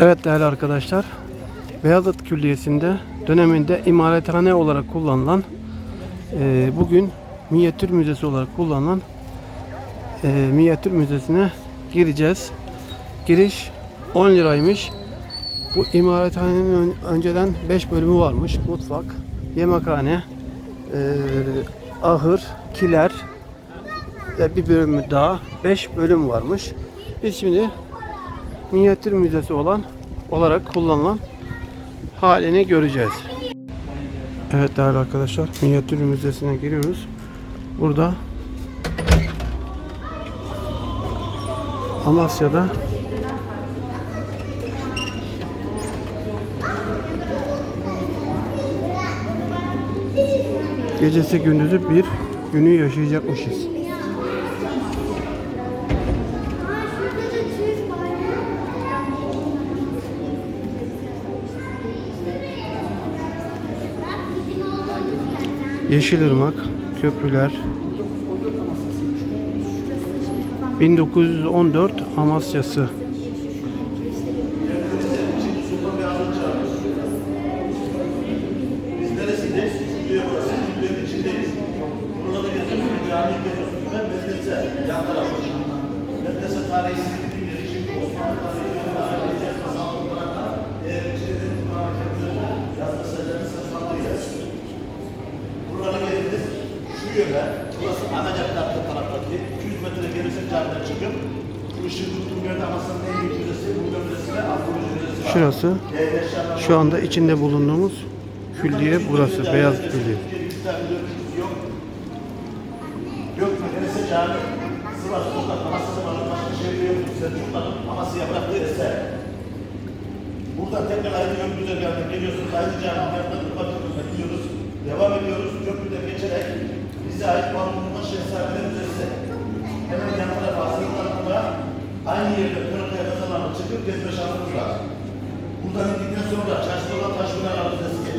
Evet değerli arkadaşlar, Beyazıt Külliyesi'nde döneminde imarathane olarak kullanılan, e, bugün minyatür müzesi olarak kullanılan e, minyatür müzesine gireceğiz. Giriş 10 liraymış. Bu imarethanenin ön- önceden 5 bölümü varmış. Mutfak, yemekhane, e, ahır, kiler ve bir bölümü daha 5 bölüm varmış. Biz şimdi minyatür müzesi olan olarak kullanılan halini göreceğiz. Evet değerli arkadaşlar minyatür müzesine giriyoruz. Burada Amasya'da gecesi gündüzü bir günü yaşayacakmışız. Yeşilırmak, köprüler. 1914 Amasya'sı. Biz neresindeyiz? Külliye burası. Külliyenin içindeyiz. Burada da geziyorsunuz. Cami görüyorsunuz. Ben medrese. Yan tarafı. Medrese tarihi sizin yeri. Şimdi Osmanlı tarihi. Tarihi. Masallı olarak da eğer içinde Kur'an-ı Kerim'de yazma sözlerini sınıflandıracağız. Buralara geliriz. Yöne. Burası ana cadde arka taraftaki. 200 metre gelirse camiden çıkıp şu ışığı tuttuğum yerde en büyük müzesi. Bu müzesi ve Abdülhamid Müzesi var. Şurası şu anda içinde bulunduğumuz külliye burası. Beyaz Külliye. Yok. Yok medrese cami. Sivas sokak var. Başka şehirde yok. Selçukluların Amasya'ya bıraktığı eser. Buradan tekrar aynı yön güzergahına geliyorsunuz. Aynı caminin yanından bakıyoruz. Gidiyoruz. Devam ediyoruz. Köprüden geçerek bize ait Balmuğlu'nun Şehzadeler Müzesi. Hemen yan tarafa hazırlıklarında yerde Kırıkkaya Kazalarına çıkıp gezme şansımız var. Buradan indikten sonra çarşıda olan Taşpınar Müzesi.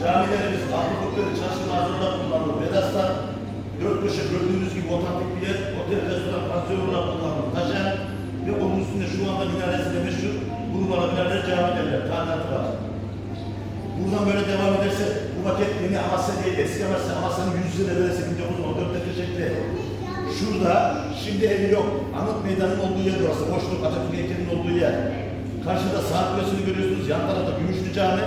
Camilerimiz, Abdülkutları çarşı mağazında kullanılır. Vedas'ta dört köşe gördüğünüz gibi otantik bir yer, otel, restoran, pansiyon olarak kullanılır. Taşen ve onun üstünde şu anda minaresi de meşhur. Bu numara minareler cami derler, tadilatı var. Buradan böyle devam ederse bu maket yeni Amasya değil, eski Amasya, Amasya'nın 100 yıl evvelsi 1914'te şekli. Şurada şimdi evi yok. Anıt meydanının olduğu yer burası. Boşluk Atatürk heykelinin olduğu yer. Karşıda saat kulesini görüyorsunuz. Yan tarafta Gümüşlü Cami.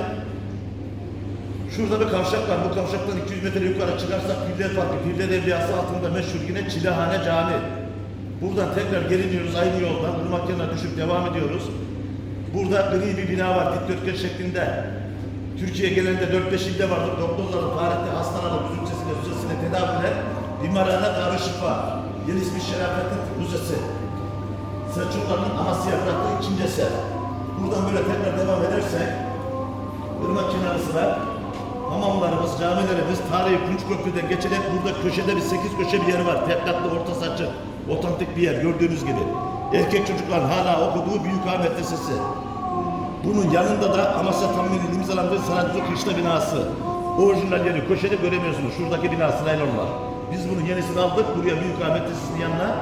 Şurada bir kavşak var. Bu kavşaktan 200 metre yukarı çıkarsak Pirler Parkı, Pirler Evliyası altında meşhur yine Çilehane Cami. Buradan tekrar geri iniyoruz aynı yoldan. Irmak yanına düşüp devam ediyoruz. Burada gri bir bina var dikdörtgen şeklinde. Türkiye genelinde 4-5 ilde vardır. Doktorların, tarihte, hastaların, üzüntüsüne, üzüntüsüne tedaviler. Bimarhane Darüşşifa. Yeni ismi Şerafettin Müzesi. Selçukluların Amasya bıraktığı ikinci eser. Buradan böyle tekrar devam edersek Irmak kenarısı var. Hamamlarımız, camilerimiz, tarihi Kunç Köprü'den geçerek burada köşede bir sekiz köşe bir yer var. Tek katlı orta saçı, otantik bir yer gördüğünüz gibi. Erkek çocukların hala okuduğu Büyük Ahmet Lisesi. Bunun yanında da Amasya Tamimi'nin imzalandığı sanatçı kışla binası. Orijinal yeri köşede göremiyorsunuz. Şuradaki bina sırayla var. Biz bunun yenisini aldık. Buraya Büyük Ahmet yanına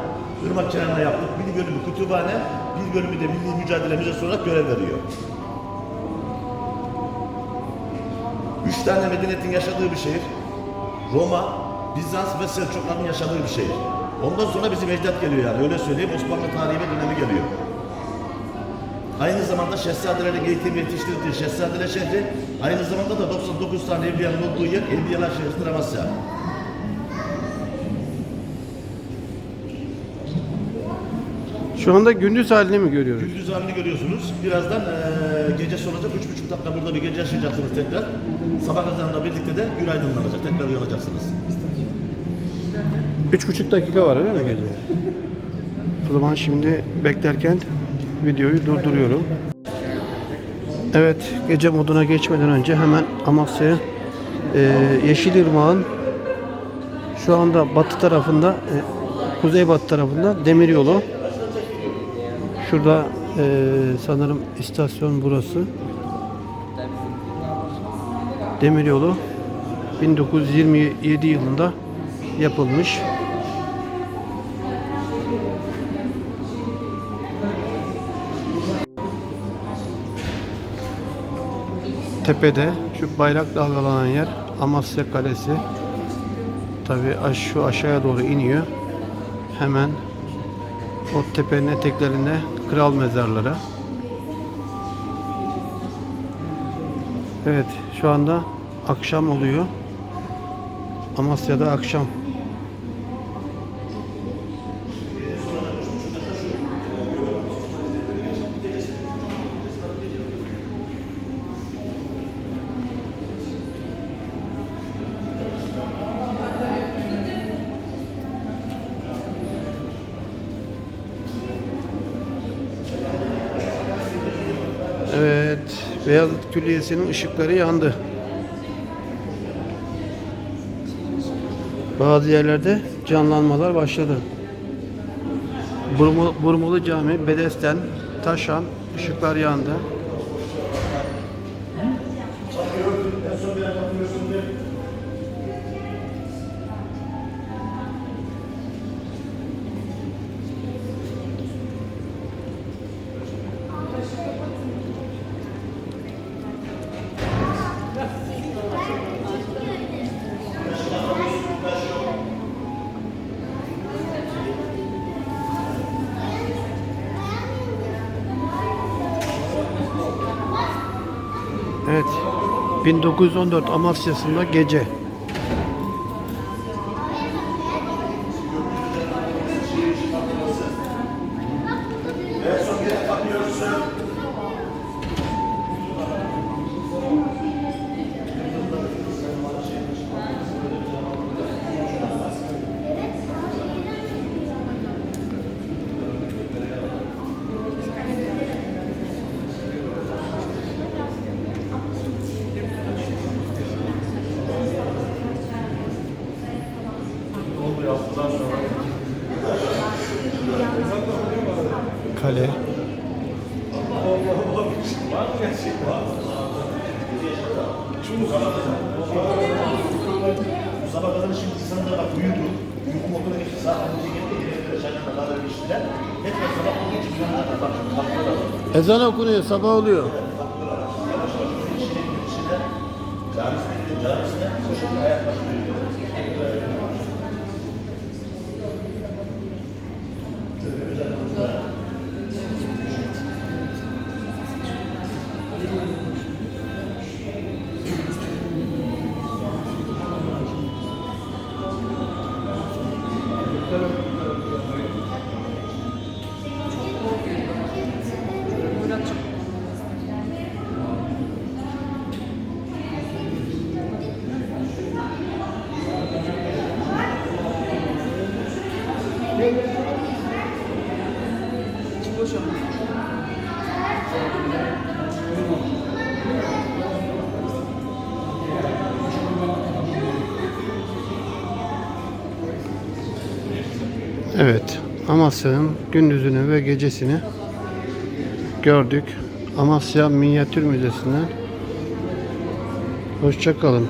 Irmak kenarına yaptık. Bir bölümü kütüphane, bir bölümü de Milli Mücadele Müzesi olarak görev veriyor. Üç tane medeniyetin yaşadığı bir şehir. Roma, Bizans ve Selçukluların yaşadığı bir şehir. Ondan sonra bizim ecdat geliyor yani öyle söyleyeyim. Osmanlı tarihi ve dönemi geliyor. Aynı zamanda Şehzadelerin eğitim yetiştirdiği Şehzadeler şehri, aynı zamanda da 99 tane evliyanın olduğu yer Evliyalar şehridir Amasya. Şu anda gündüz halini mi görüyoruz? Gündüz halini görüyorsunuz. Birazdan eee gecesi olacak. Üç buçuk dakika burada bir gece yaşayacaksınız tekrar. Sabah ezanıyla birlikte de gün aydınlanacak. Tekrar uyanacaksınız. Üç buçuk dakika var öyle mi gece? O zaman şimdi beklerken videoyu durduruyorum. Evet gece moduna geçmeden önce hemen Amasya'ya e, Yeşilırmak'ın şu anda batı tarafında e, kuzeybatı tarafında demiryolu. Şurada e, sanırım istasyon burası. Demiryolu 1927 yılında yapılmış. tepede şu bayrak dalgalanan yer Amasya Kalesi. Tabi şu aşağıya doğru iniyor. Hemen o tepenin eteklerinde kral mezarları. Evet şu anda akşam oluyor. Amasya'da akşam. Evet, Beyazıt Külliyesi'nin ışıkları yandı. Bazı yerlerde canlanmalar başladı. Burmu, Burmulu Cami, Bedesten, Taşan, ışıklar yandı. 1914 Amasya'sında gece. Kale. Bu sabah kadar şimdi insanlar bak uyudu. Uyku moduna geçti. Saat 12'ye geldi. Yine çaylarla beraber geçtiler. Hep de sabah olduğu için uyanlar da bak. Ezan okunuyor, sabah oluyor. Camisine gidiyor. Camisine koşup ayak başlıyor. Amasya'nın gündüzünü ve gecesini gördük. Amasya Minyatür Müzesi'nden. Hoşçakalın.